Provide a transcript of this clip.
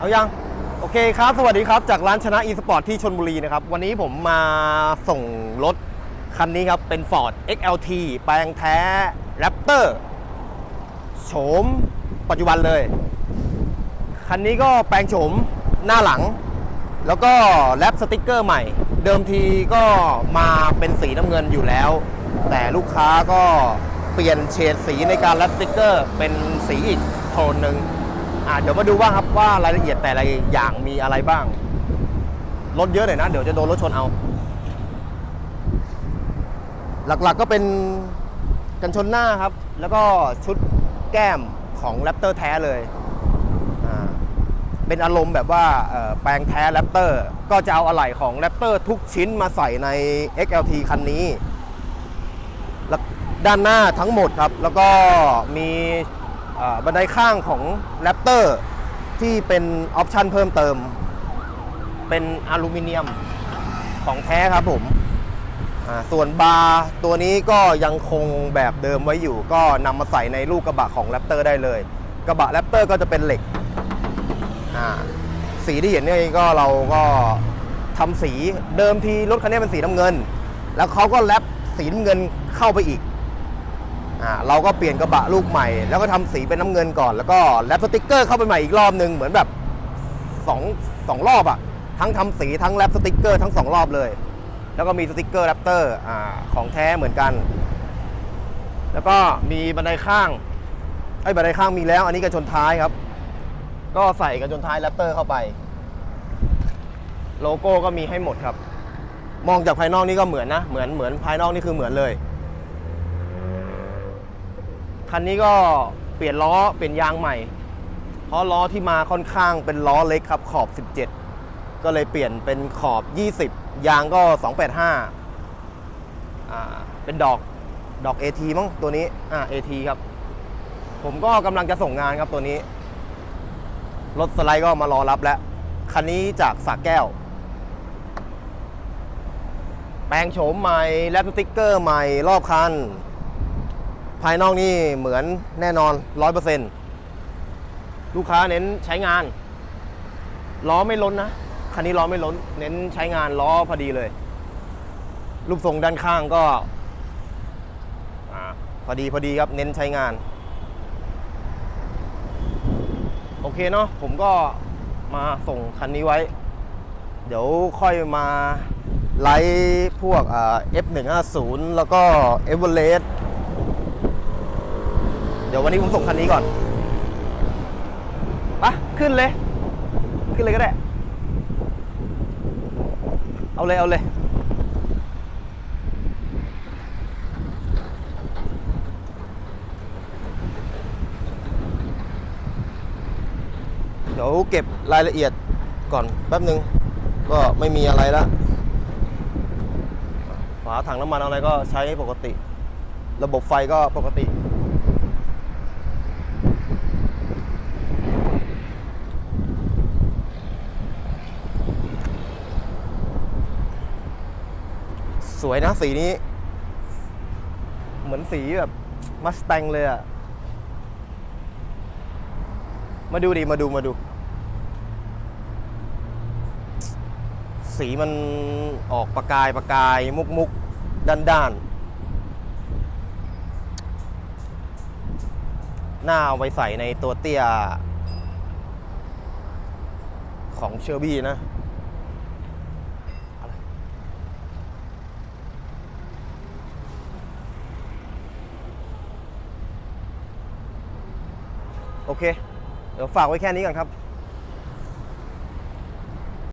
เอายังโอเคครับ สวัสดีครับ จากร้านชนะอีสปอร์ตที่ชนบุรีนะครับ วันนี้ผมมาส่งรถคันนี้ครับ เป็น Ford XLT แปลงแท้ Raptor โฉมปัจจุบันเลย คันนี้ก็แปลงโฉมหน้าหลัง แล้วก็แรปสติกเกอร์ใหม่ เดิมทีก็มาเป็นสีน้ำเงินอยู่แล้ว แต่ลูกค้าก็เปลี่ยนเฉดสีในการแรปสติกเกอร์เป็นสีอีกโทนหนึ่ง อะเดี๋ยวมาดูว่าครับว่ารายละเอียดแต่ละอย่างมีอะไรบ้าง รถเยอะหน่อยนะ เดี๋ยวจะโดนรถชนเอา หลักๆก็เป็นกันชนหน้าครับ แล้วก็ชุดแก้มของแรปเตอร์แท้เลยเป็นอารมณ์แบบว่าแปลงแท้แรปเตอร์ก็จะเอาอะไหล่ของแรปเตอร์ทุกชิ้นมาใส่ใน XLT คันนี้ ด้านหน้าทั้งหมดครับ แล้วก็มี บันไดข้างของแรปเตอร์ที่เป็นออปชันเพิ่มเติม เป็นอลูมิเนียมของแท้ครับผมส่วนบาร์ตัวนี้ก็ยังคงแบบเดิมไว้อยู่ ก็นำมาใส่ในลูกกระบะของแรปเตอร์ได้เลย กระบะแรปเตอร์ก็จะเป็นเหล็ก สีที่เห็นเนี่ยก็เราก็ทำสีเดิมทีรถคันนี้เป็นสีน้ำเงิน แล้วเขาก็แรปสีน้ำเงินเข้าไปอีก อ่าเราก็เปลี่ยนกระบะลูกใหม่ แล้วก็ทำสีเป็นน้ำเงินก่อนแล้วก็แรปสติกเกอร์เข้าไปใหม่อีกรอบหนึ่งเหมือนแบบสองสองรอบอะทั้งทำสีทั้งแรปสติกเกอร์ทั้งสองรอบเลย แล้วก็มีสติกเกอร์แรปเตอร์อ่าของแท้เหมือนกัน แล้วก็มีบันไดข้างไอ้บันไดข้างมีแล้ว อันนี้กระชนท้ายครับ ก็ใส่กันจนท้ายแรปเตอร์เข้าไป โลโก้ก็มีให้หมดครับ มองจากภายนอกนี่ก็เหมือนนะ เหมือนเหมือนภายนอกนี่คือเหมือนเลย คันนี้ก็เปลี่ยนล้อเปลี่ยนยางใหม่ เพราะล้อที่มาค่อนข้างเป็นล้อเล็กครับขอบ 17 ก็เลยเปลี่ยนเป็นขอบ 20 ยางก็ 285อ่าเป็นดอกดอก AT มั้งตัวนี้อ่า AT ครับ ผมก็กำลังจะส่งงานครับตัวนี้ รถสไลด์ก็มารอรับแล้ว คันนี้จากสากแก้ว แปลงโฉมใหม่ แลปสติกเกอร์ใหม่รอบคัน ภายนอกนี่เหมือนแน่นอน 100%ลูกค้าเน้นใช้งาน ล้อไม่ล้นนะ คันนี้ล้อไม่ล้น เน้นใช้งานล้อพอดีเลย รูปทรงด้านข้างก็อพอดีพอดีครับเน้นใช้งาน โอเคเนาะผมก็มาส่งคันนี้ไว้ เดี๋ยวค่อยมาไลฟ์พวกอ่า F150 แล้วก็ e v e r e s t เดี๋ยววันนี้ผมส่งคันนี้ก่อนปะขึ้นเลย ขึ้นเลยก็ได้ เอาเลย เอาเลย เดี๋ยวเก็บรายละเอียดก่อนแป๊บหนึ่งก็ไม่มีอะไรละฝาถังน้ำมันอะไรก็ใช้ปกติ ระบบไฟก็ปกติ ส วยนะ สีนี้ เหมือนสีแบบมัสแตงเลยอะมาดูดิมาดูมาดู สีมันออกประกายประกายมุกมุกด้านด้านหน้าเอาไปใส่ในตัวเตี้ยของเชอร์บี้นะ อะไร โอเค เดี๋ยวฝากไว้แค่นี้ก่อนครับ